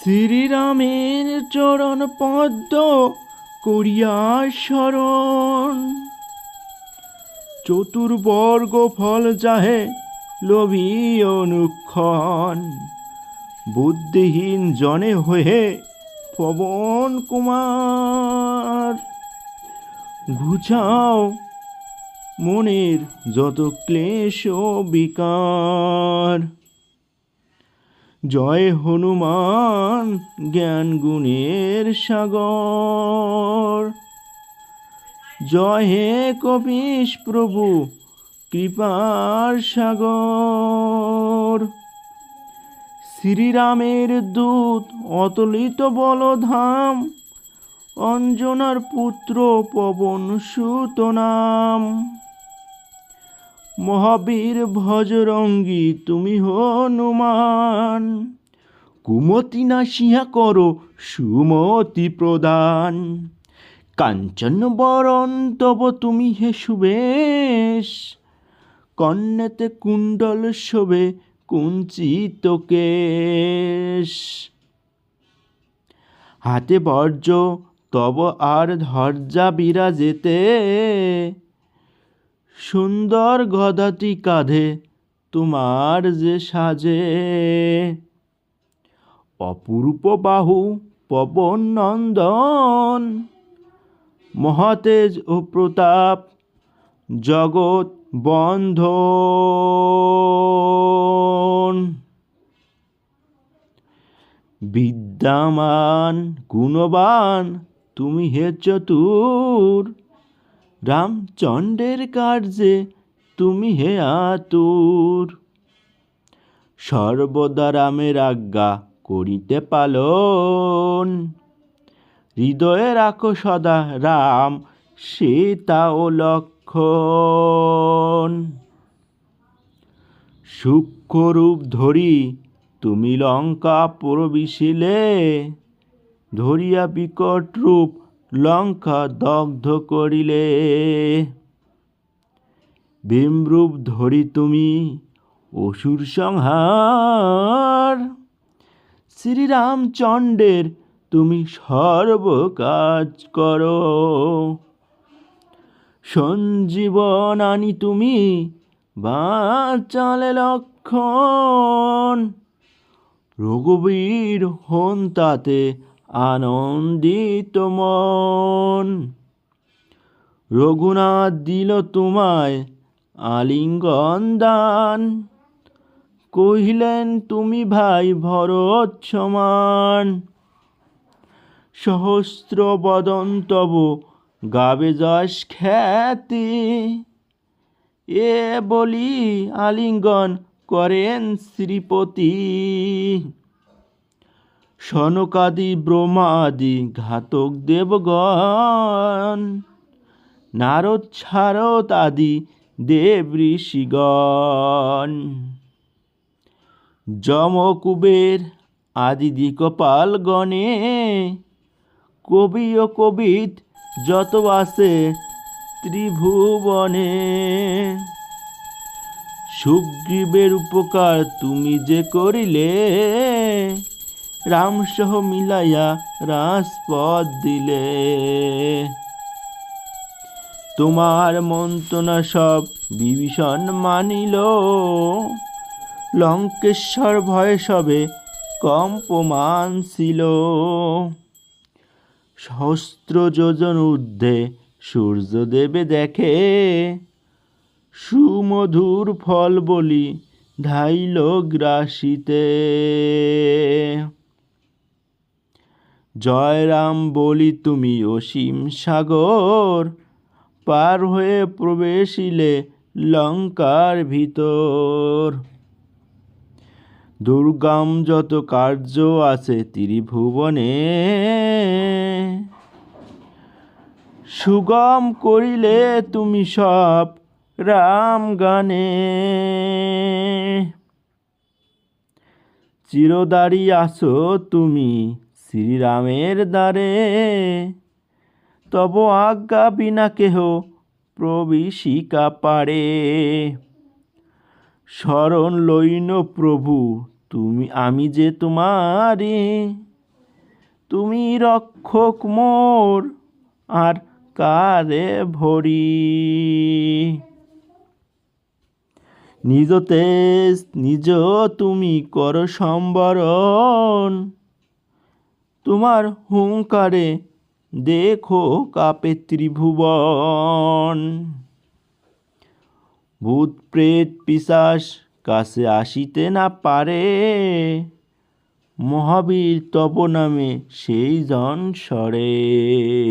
শ্রীরামের চরণ পদ্ম করিয়া স্মরণ চতুর্বর্গ ফল যাহে লোভী অনুক্ষণ। বুদ্ধিহীন জনে হয়ে পবন কুমার। ঘুচাও মনের যত ক্লেশ বিকার। জয় হনুমান জ্ঞান গুণের সাগর। জয় হে কপিস প্রভু, কৃপার সাগর। শ্রীরামের দূত, অতলিত বলধাম, অঞ্জনার পুত্র পবন সুত নাম। মহাবীর ভজরঙ্গী, তুমি হনুমান। কুমতি নাসিয়া করো, সুমতি প্রদান। কাঞ্চন বরণ, তব তুমি হে সুবেশ। কন্যাতে কুণ্ডল শোভে কুঞ্চিত কেশ। হাতে বর্জ্য, তব আর ধর্যা বিরাজেতে। সুন্দর গদাটি কাঁধে তোমার যে সাজে। অপূর্ব বাহু, পবন নন্দন, মহাতেজ ও প্রতাপ, জগৎ বন্ধ বিদ্যামান, গুণবান, তুমি হে চতুর রামচন্দ্রের কার্যে তুমি হে আতুর। সর্বদা রামের আজ্ঞা করিতে পালন। হৃদয়ে রাখো সদা রাম, সীতা ও লক্ষণ। সূক্ষ্মরূপ ধরি তুমি লঙ্কা প্রবিশিলে, ধরিয়া বিকট রূপ লঙ্কা দগ্ধ করিলে। ভীমরূপ ধরি তুমি অসুর সংহার। শ্রীরামচন্দ্রের তুমি সর্ব কাজ করো। সঞ্জীবন আনি তুমি বাঁচালে লক্ষণ। রঘুবীর হন তাতে আনন্দিত মন। রঘুনাথ দিল তোমায় আলিঙ্গন দান। কহিলেন, তুমি ভাই ভরত সমান সহস্র বদন তব গাবে যশ খ্যাতি। এ বলি আলিঙ্গন করেন শ্রীপতি। সনকাদি ব্রহ্মাদি ঘাতক দেবগণ, নারদ ছারদ আদি দেব ঋষিগণ। যম কুবের আদি দিকপাল গণে কবি ও কবিত যত আছে ত্রিভুবনে। সুগ্রীবের উপকার তুমি যে করিলে রামসহ মিলাইয়া রাজপথ দিলে। তোমার মন্ত্রণা সব বিভীষণ মানিল। লঙ্কেশ্বর ভয়ে সবে কম্পমান ছিল। সহস্র যোজন ঊর্ধ্বে সূর্যদেবে দেখে, সুমধুর ফল বলি ধাইল গ্রাসিতে। জয় রাম বলি তুমি অসীম সাগর, পার হয়ে প্রবেশিলে লঙ্কার ভিতর। দুর্গম যত কার্য আছে ত্রিভুবনে, সুগম করিলে তুমি সব রাম গানে। চিরদারি আসো তুমি শ্রীরামের দ্বারে। তব আজ্ঞা বিনা কেহ প্রবিশিকা পারে শরণ লইন প্রভু, তুমি, আমি যে তোমারে। তুমি রক্ষক মোর, আর কারে ভরি? নিজ তেজ, নিজ তুমি কর সম্বরণ। তোমার হুঙ্কারে দেখো কাপে ত্রিভুবন। ভূত, প্রেত, পিসাস কাছে আসিতে না পারে। মহাবীর তব নামে সেই জন সরে।